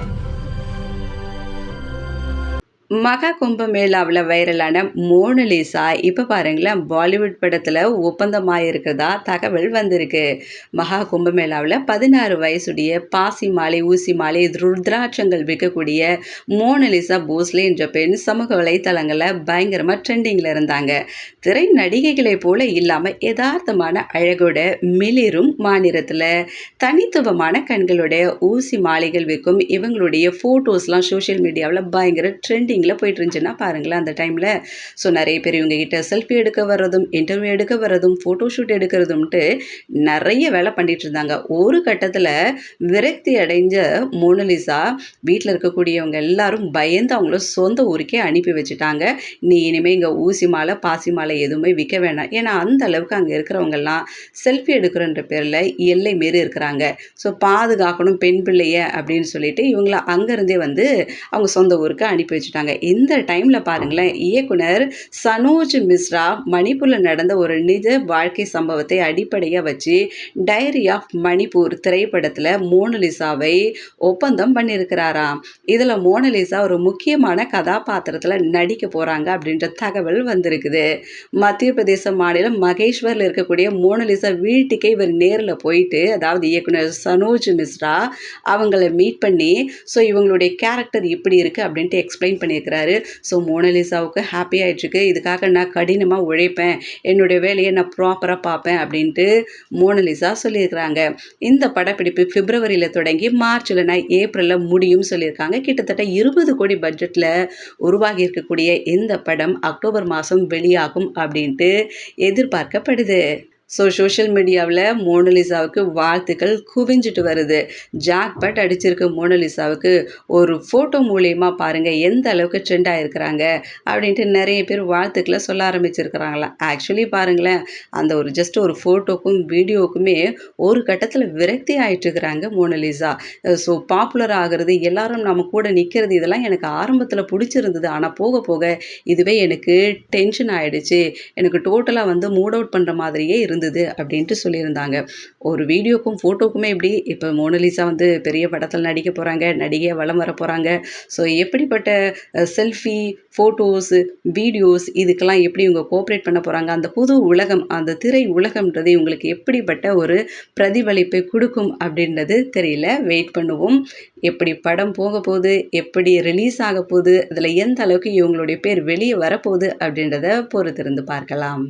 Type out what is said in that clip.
Thank you. மகா கும்பமேளாவில் வைரலான Mona Lisa இப்போ பாருங்களேன் பாலிவுட் படத்தில் ஒப்பந்தமாக இருக்கிறதா தகவல் வந்திருக்கு. மகா கும்பமேளாவில் பதினாறு வயசுடைய பாசி மாலை ஊசி மாலை ருத்ராட்சங்கள் விற்கக்கூடிய மோனலிசா போஸ்லே என்ற பெண் சமூக வலைத்தளங்களில் பயங்கரமாக ட்ரெண்டிங்கில் இருந்தாங்க. திரை நடிகைகளை போல இல்லாமல் யதார்த்தமான அழகோட மிளிரும் மாநிலத்தில் தனித்துவமான கண்களோட ஊசி மாலைகள் விற்கும் இவங்களுடைய ஃபோட்டோஸ்லாம் சோஷியல் மீடியாவில் பயங்கர ட்ரெண்டிங் மீட்டிங்கில் போயிட்டு இருந்துச்சுன்னா பாருங்களேன் அந்த டைமில் ஸோ நிறைய பேர் இவங்க கிட்ட செல்ஃபி எடுக்க வர்றதும் இன்டர்வியூ எடுக்க வர்றதும் ஃபோட்டோ ஷூட் எடுக்கிறதும்ட்டு நிறைய வேலை பண்ணிட்டு இருந்தாங்க. ஒரு கட்டத்தில் விரக்தி அடைஞ்ச மோனலிசா வீட்டில் இருக்கக்கூடியவங்க எல்லாரும் பயந்து அவங்கள சொந்த ஊருக்கே அனுப்பி வச்சுட்டாங்க. நீ இனிமேல் இங்கே ஊசி மாலை பாசி மாலை எதுவுமே விற்க வேணாம். ஏன்னா அந்த அளவுக்கு அங்கே இருக்கிறவங்கெல்லாம் செல்ஃபி எடுக்கிறன்ற பேரில் எல்லை மீறி இருக்கிறாங்க. ஸோ பாதுகாக்கணும் பெண் பிள்ளைய அப்படின்னு சொல்லிட்டு இவங்கள அங்கேருந்தே வந்து அவங்க சொந்த ஊருக்கு அனுப்பி வச்சுட்டாங்க. இந்த டைமில் பாருங்களேன் இயக்குனர் சனோஜ் மிஸ்ரா மணிப்பூரில் நடந்த ஒரு நிஜ வாழ்க்கை சம்பவத்தை அடிப்படையாக வச்சு டைரி ஆஃப் மணிப்பூர் திரைப்படத்தில் மோனலிசாவை ஒப்பந்தம் பண்ணியிருக்கிறாராம். இதில் மோனலிசா ஒரு முக்கியமான கதாபாத்திரத்தில் நடிக்க போகிறாங்க அப்படின்ற தகவல் வந்திருக்குது. மத்திய பிரதேச மாநிலம் மகேஸ்வரில் இருக்கக்கூடிய மோனலிசா வீட்டுக்கே இவர் நேரில் போயிட்டு அதாவது இயக்குனர் சனோஜ் மிஸ்ரா அவங்கள மீட் பண்ணி ஸோ இவங்களுடைய கேரக்டர் இப்படி இருக்குது அப்படின்ட்டு எக்ஸ்பிளைன் பண்ணி பண்ணியிருக்கிறாரு ஸோ மோனலிசாவுக்கு ஹாப்பி ஆகிட்டுருக்கு இதுக்காக நான் கடினமாக உழைப்பேன். என்னுடைய வேலையை நான் ப்ராப்பராக பார்ப்பேன் அப்படின்ட்டு மோனலிசா சொல்லியிருக்கிறாங்க. இந்த படப்பிடிப்பு பிப்ரவரியில் தொடங்கி மார்ச்சில் நான் ஏப்ரலில் முடியும் சொல்லியிருக்காங்க. கிட்டத்தட்ட இருபது கோடி பட்ஜெட்டில் உருவாகி இருக்கக்கூடிய இந்த படம் அக்டோபர் மாதம் வெளியாகும் அப்படின்ட்டு எதிர்பார்க்கப்படுது. ஸோ சோஷியல் மீடியாவில் மோனலிசாவுக்கு வாழ்த்துக்கள் குவிஞ்சிட்டு வருது. ஜாக்பட் அடிச்சிருக்க மோனலிசாவுக்கு ஒரு ஃபோட்டோ மூலயமா பாருங்கள் எந்த அளவுக்கு ட்ரெண்ட் ஆகிருக்கிறாங்க அப்படின்ட்டு நிறைய பேர் வாழ்த்துக்களை சொல்ல ஆரம்பிச்சிருக்கிறாங்களாம் ஆக்சுவலி பாருங்களேன் அந்த ஒரு ஜஸ்ட் ஒரு ஃபோட்டோக்கும் வீடியோவுக்குமே ஒரு கட்டத்தில் விரக்தி ஆகிட்டுருக்கிறாங்க மோனலிசா ஸோ பாப்புலர் ஆகிறது எல்லாரும் நம்ம கூட நிற்கிறது இதெல்லாம் எனக்கு ஆரம்பத்தில் பிடிச்சிருந்தது. ஆனால் போக போக இதுவே எனக்கு டென்ஷன் ஆகிடுச்சு எனக்கு டோட்டலாக வந்து மூட் அவுட் பண்ணுற மாதிரியே இருந்து இருந்தது அப்படின்ட்டு சொல்லியிருந்தாங்க. ஒரு வீடியோக்கும் ஃபோட்டோக்குமே எப்படி இப்போ மோனலிசா வந்து பெரிய படத்தில் நடிக்க போகிறாங்க நடிகையாக வளம் வர போகிறாங்க ஸோ எப்படிப்பட்ட செல்ஃபி ஃபோட்டோஸ் வீடியோஸ் இதுக்கெல்லாம் எப்படி இவங்க கோஆப்ரேட் பண்ண போகிறாங்க அந்த புது உலகம் அந்த திரை உலகம்ன்றது இவங்களுக்கு எப்படிப்பட்ட ஒரு பிரதிபலிப்பை கொடுக்கும் அப்படின்றது தெரியல. வெயிட் பண்ணுவோம். எப்படி படம் போக போகுது எப்படி ரிலீஸ் ஆக போகுது அதில் எந்த அளவுக்கு இவங்களுடைய பேர் வெளியே வரப்போகுது அப்படின்றத பொறுத்திருந்து பார்க்கலாம்.